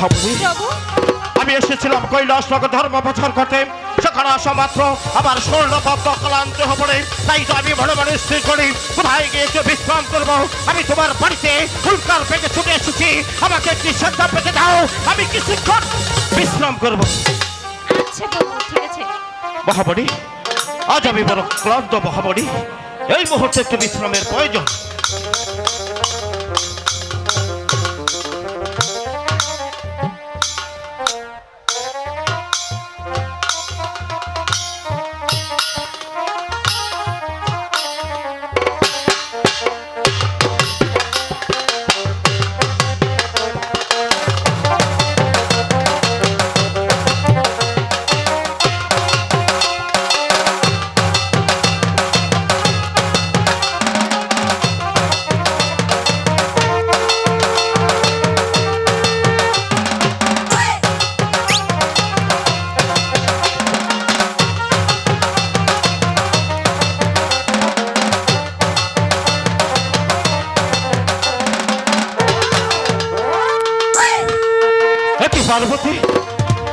মহামণি প্রভু আমি এসেছিলাম কৈলাস নগর ধর্ম প্রচার করতে। সেখানে আসা মাত্র আমার স্বর্ণ পদ্ম ক্লান্ত হবনে তাই তো আমি ভালো মানে স্থির করি। কোথায় গিয়ে একটু বিশ্রাম করব? আমি তোমার বাড়িতে ফুলকার পেটে ছুটে এসেছি। আমাকে একটি শ্রদ্ধা পেতে দাও। আমি কিছুক্ষণ বিশ্রাম করব। আচ্ছা ঠিক আজ আমি বড় ক্লান্ত মহামণি এই মুহূর্তে একটু বিশ্রামের প্রয়োজন। পার্বতী,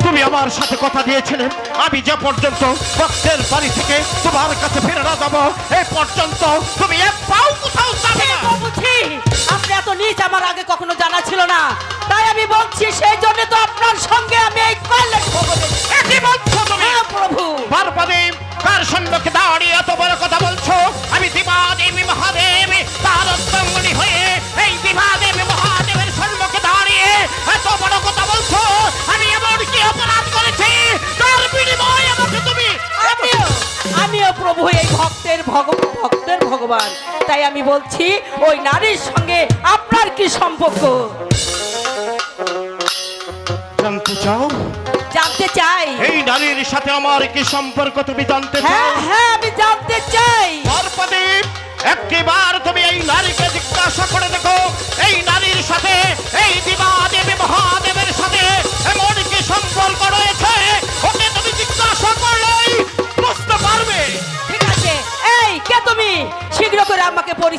তুমি আমার সাথে কথা দিয়েছিলে। আমি যে পর্যন্ত ভক্তের বাড়ি থেকে তোমার কাছে ফিরে না যাব এ পর্যন্ত তুমি এক পাও কোথাও যাবে না। বুঝি আপনি এত নিচ আমার আগে কখনো জানা ছিল না। তাই আমি বলছি, সেই জন্য তো আপনার সঙ্গে আমি এই ভক্তের ভক্তের ভগবান। তাই আমি বলছি ওই নারীর সঙ্গে আপনার কি সম্পর্ক? জানতে চাও? জানতে চাই। এই নারীর সাথে আমার কি সম্পর্ক তুমি জানতে চাও? হ্যাঁ হ্যাঁ আমি জানতে চাই। একবার তুমি এই নারীকে জিজ্ঞাসা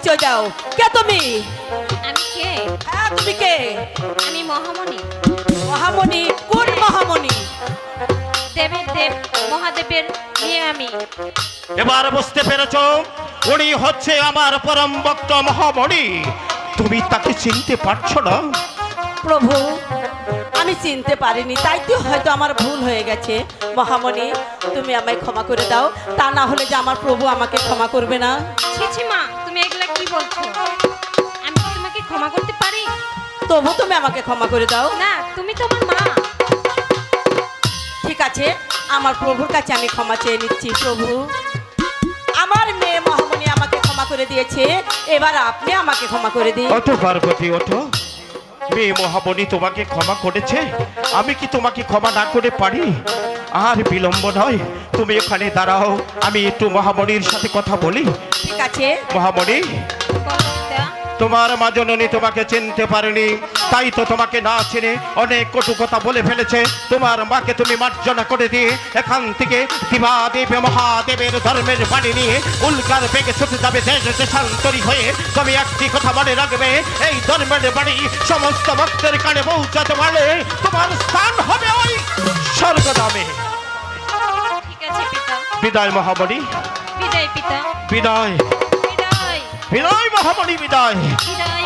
পরিচয় দাও কে তুমি? আমি কে? হ্যাঁ তুমি কে? আমি মহামণি। মহামণি কোন মহামণি? দেবের দেব মহাদেবের মেয়ে আমি। এবার বুঝতে পেরেছ উনি হচ্ছে আমার পরম ভক্ত মহামণি। তুমি তাকে চিনতে পারছ না? প্রভু আমি চিনতে পারিনি তাই তো হয়তো আমার ভুল হয়ে গেছে। মহামণি তুমি আমায় ক্ষমা করে দাও তা না হলে যে আমার প্রভু আমাকে ক্ষমা করবে না। ছি ছি মা। কি বলছো? আমি কি তোমাকে ক্ষমা করতে পারি? তবু তুমি আমাকে ক্ষমা করে দাও। না তুমি তো আমার মা। ঠিক আছে আমার প্রভুর কাছে আমি ক্ষমা চেয়ে নিচ্ছি প্রভু। আমার মেয়ে মহামণি আমাকে ক্ষমা করে দিয়েছে এবার আপনি আমাকে ক্ষমা করে দিন। ওঠো পার্বতী ওঠো মেয়ে মহাবনী তোমাকে ক্ষমা করেছে। আমি কি তোমাকে ক্ষমা না করে পারি? আর বিলম্ব নয় তুমি এখানে দাঁড়াও আমি একটু মহামণির সাথে কথা বলি। ঠিক আছে। মহামণি। তোমার মা জননী তোমাকে চিনতে পারেনি। তাই তো তোমাকে না চিনে অনেক কটু কথা বলে ফেলেছে। তোমার মাকে তুমি মার্জনা করে দিয়ে এখান থেকে দিবাদেব মহাদেবের ধর্মের বাণী নিয়ে উল্কার বেগে ছুটে যাবে দেশ দেশান্তরী হয়ে। তুমি একটি কথা মনে রাখবে এই ধর্মের বাণী সমস্ত ভক্তের কানে পৌঁছাতে পারলে তোমার স্থান হবে ওই স্বর্গদামে বিদায় মহামণি বিদায় পিতা। বিদায়। বিদায় মহামণি বিদায়। বিদায়